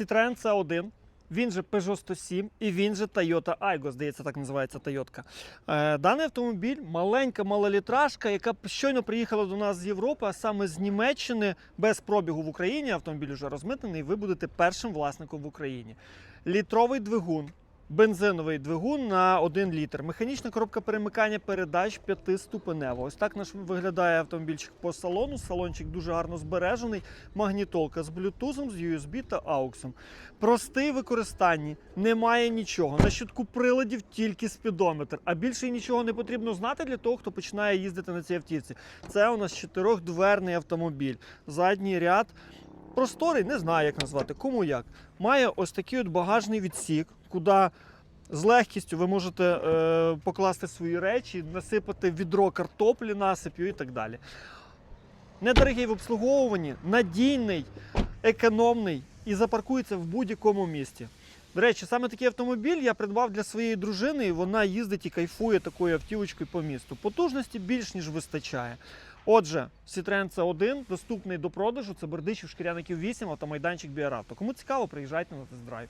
Citroen C1, він же Peugeot 107 і він же Toyota Aygo, здається, так називається Toyota. Е, даний автомобіль маленька малолітражка, яка щойно приїхала до нас з Європи, а саме з Німеччини, без пробігу в Україні. Автомобіль вже розмитнений, і ви будете першим власником в Україні. Літровий двигун. Бензиновий двигун на 1 літр. Механічна коробка перемикання передач п'ятиступенева. Ось так наш виглядає автомобільчик по салону. Салончик дуже гарно збережений. Магнітолка з блютузом, з USB та AUX. Простий в використанні, немає нічого. На щитку приладів тільки спідометр. А більше нічого не потрібно знати для того, хто починає їздити на цій автівці. Це у нас чотирьохдверний автомобіль. Задній ряд. Просторий, не знаю, як назвати, кому як. Має ось такий от багажний відсік, куди з легкістю ви можете е, покласти свої речі, насипати відро картоплі, насип'ю і так далі. Недорогий в обслуговуванні, надійний, економний і запаркується в будь-якому місті. До речі, саме такий автомобіль я придбав для своєї дружини, і вона їздить і кайфує такою автівочкою по місту. Потужності більш ніж вистачає. Отже, Citroen C1 доступний до продажу. Це Бердичів, Шкіряників 8, автомайданчик Біаравто. Кому цікаво, приїжджайте на тест-драйв.